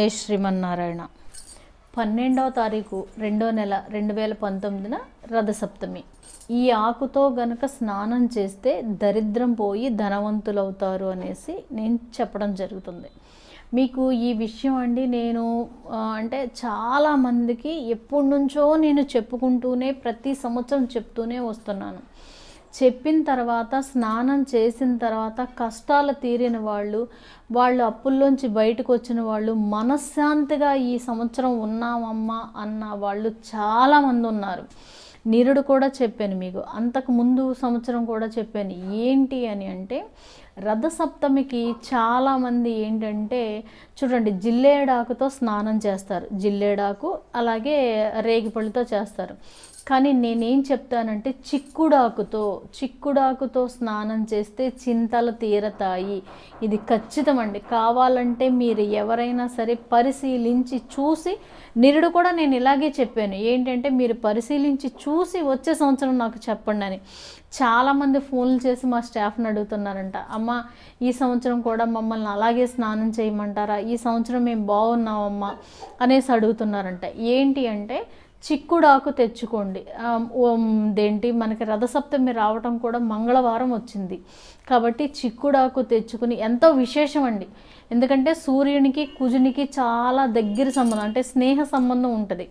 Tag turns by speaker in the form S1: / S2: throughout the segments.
S1: జై శ్రీమన్నారాయణ. పన్నెండవ తారీఖు రెండో నెల రెండు వేల పంతొమ్మిదిన రథసప్తమి. ఈ ఆకుతో గనక స్నానం చేస్తే దరిద్రం పోయి ధనవంతులవుతారు అనేసి నేను చెప్పడం జరుగుతుంది. మీకు ఈ విషయం అండి నేను అంటే చాలామందికి ఎప్పటి నుంచో నేను చెప్పుకుంటూనే ప్రతి సంవత్సరం చెప్తూనే వస్తున్నాను. చెప్పిన తర్వాత స్నానం చేసిన తర్వాత కష్టాలు తీరిన వాళ్ళు వాళ్ళు అప్పుల్లోంచి బయటకు వచ్చిన వాళ్ళు మనశ్శాంతిగా ఈ సంవత్సరం ఉన్నామమ్మా అన్న వాళ్ళు చాలామంది ఉన్నారు. నిరుడు కూడా చెప్పాను మీకు అంతకు ముందు సంవత్సరం కూడా చెప్పాను. ఏంటి అని అంటే రథసప్తమికి చాలామంది ఏంటంటే చూడండి జిల్లేడాకుతో స్నానం చేస్తారు. జిల్లేడాకు అలాగే రేగిపళ్ళుతో చేస్తారు. కానీ నేనేం చెప్తానంటే చిక్కుడాకుతో చిక్కుడాకుతో స్నానం చేస్తే చింతలు తీరతాయి. ఇది ఖచ్చితమండి. కావాలంటే మీరు ఎవరైనా సరే పరిశీలించి చూసి నిరుడు కూడా నేను ఇలాగే చెప్పాను. ఏంటంటే మీరు పరిశీలించి చూ చూసి వచ్చే సంవత్సరం నాకు చెప్పండి అని. చాలామంది ఫోన్లు చేసి మా స్టాఫ్ని అడుగుతున్నారంట. అమ్మ ఈ సంవత్సరం కూడా మమ్మల్ని అలాగే స్నానం చేయమంటారా? ఈ సంవత్సరం మేము బాగున్నామమ్మా అనేసి అడుగుతున్నారంట. ఏంటి అంటే చిక్కుడాకు తెచ్చుకోండి. దేంటి? మనకి రథసప్తమి రావటం కూడా మంగళవారం వచ్చింది. కాబట్టి చిక్కుడాకు తెచ్చుకుని ఎంతో విశేషం అండి ఎందుకంటే సూర్యునికి కుజునికి చాలా దగ్గర సంబంధం అంటే స్నేహ సంబంధం ఉంటుంది.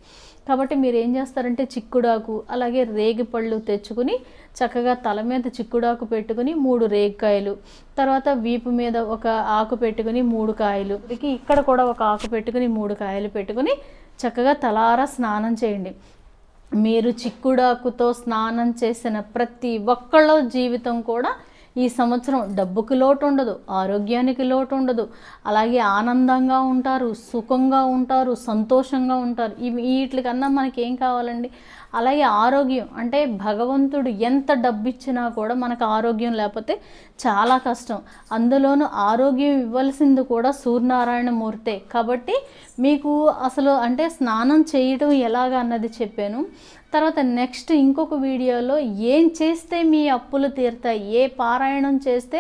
S1: కాబట్టి మీరు ఏం చేస్తారంటే చిక్కుడాకు అలాగే రేగిపళ్ళు తెచ్చుకుని చక్కగా తల మీద చిక్కుడాకు పెట్టుకుని మూడు రేగికాయలు తర్వాత వీపు మీద ఒక ఆకు పెట్టుకుని మూడు కాయలు ఇక్కడ కూడా ఒక ఆకు పెట్టుకుని మూడు కాయలు పెట్టుకుని చక్కగా తలారా స్నానం చేయండి. మీరు చిక్కుడాకుతో స్నానం చేసిన ప్రతి ఒక్కళ్ళ జీవితం కూడా ఈ సంవత్సరం డబ్బుకి లోటు ఉండదు ఆరోగ్యానికి లోటు ఉండదు. అలాగే ఆనందంగా ఉంటారు సుఖంగా ఉంటారు సంతోషంగా ఉంటారు. ఇవి వీటికన్నా మనకి ఏం కావాలండి? అలాగే ఆరోగ్యం. అంటే భగవంతుడు ఎంత డబ్బు ఇచ్చినా కూడా మనకు ఆరోగ్యం లేకపోతే చాలా కష్టం. అందులోనూ ఆరోగ్యం ఇవ్వాల్సింది కూడా సూర్యనారాయణ మూర్తే కాబట్టి మీకు అసలు అంటే స్నానం చేయటం ఎలాగ అన్నది చెప్పాను. తర్వాత నెక్స్ట్ ఇంకొక వీడియోలో ఏం చేస్తే మీ అప్పులు తీరుతాయి ఏ పారాయణం చేస్తే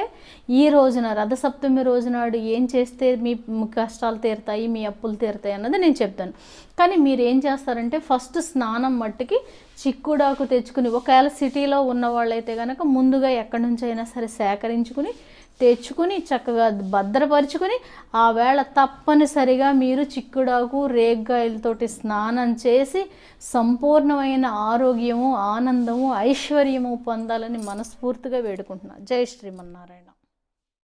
S1: ఈ రోజున రథసప్తమి రోజునాడు ఏం చేస్తే మీ కష్టాలు తీరుతాయి మీ అప్పులు తీరుతాయి అన్నది నేను చెప్తాను. కానీ మీరు ఏం చేస్తారంటే ఫస్ట్ స్నానం మట్టుకి చిక్కుడాకు తెచ్చుకుని ఒకవేళ సిటీలో ఉన్న వాళ్ళైతే కనుక ముందుగా ఎక్కడి నుంచి అయినా సరే సేకరించుకుని తెచ్చుకుని చక్కగా భద్రపరుచుకుని ఆ వేళ తప్పనిసరిగా మీరు చిక్కుడాకు రేగ్గాయలతోటి స్నానం చేసి సంపూర్ణమైన ఆరోగ్యము ఆనందము ఐశ్వర్యము పొందాలని మనస్ఫూర్తిగా వేడుకుంటున్నాను జై శ్రీమన్నారాయణ.